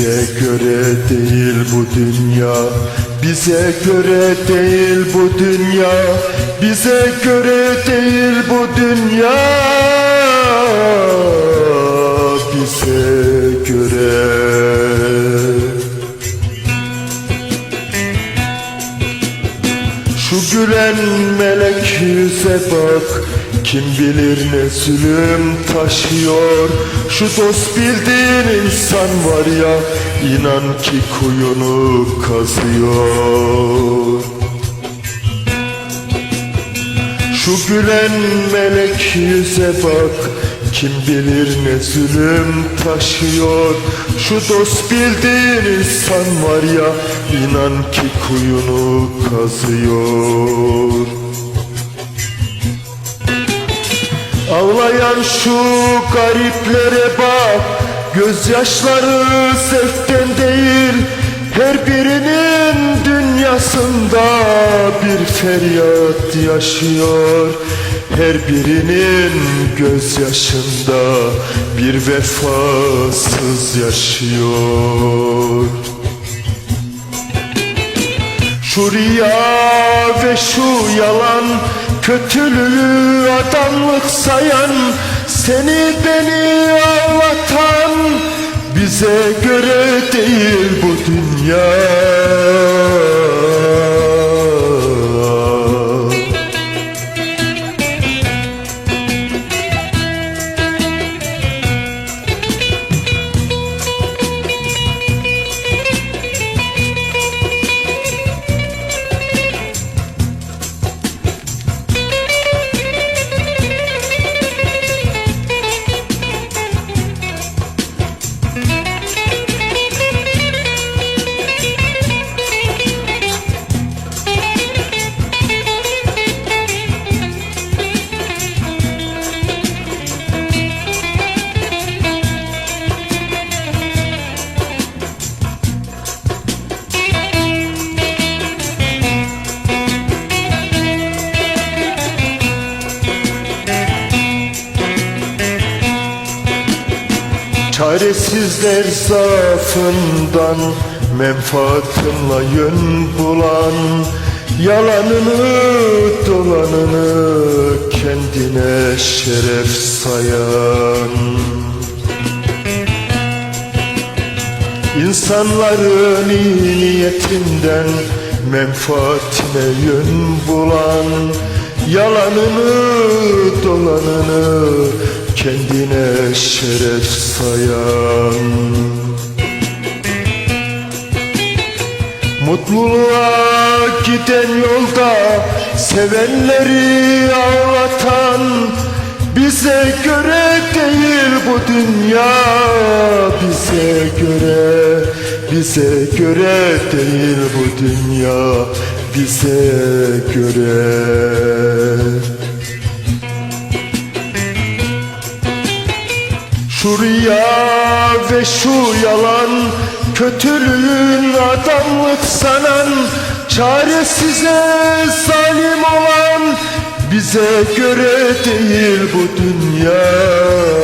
Bize göre değil bu dünya. Bize göre değil bu dünya. Bize göre değil bu dünya. Bize melek yüze bak Kim bilir ne zulüm taşıyor? Şu dost bildiğin insan var ya inan ki kuyunu kazıyor. Şu gülen melek yüze bak Kim bilir ne zulüm taşıyor? Şu dost bildiğin insan var ya inan ki kuyunu kazıyor Ağlayan şu gariplere bak Gözyaşları zevkten değil Her birinin dünyasında bir feryat yaşıyor. Her birinin gözyaşında bir vefasız yaşıyor. Şu riya ve şu yalan Kötülüğü adamlık sayan Seni beni ağlatan Bize göre değil bu dünya Çaresizler zaafından Menfaatınla yön bulan Yalanını dolanını Kendine şeref sayan. İnsanların iyi niyetinden Menfaatine yön bulan Yalanını dolanını Kendine şeref sayan. Mutluluğa giden yolda Sevenleri ağlatan Bize göre değil bu dünya. Bize göre, bize göre değil bu dünya. Bize göre Şu riya ve şu yalan Kötülüğün adamlık sanan Çaresize zalim olan Bize göre değil bu dünya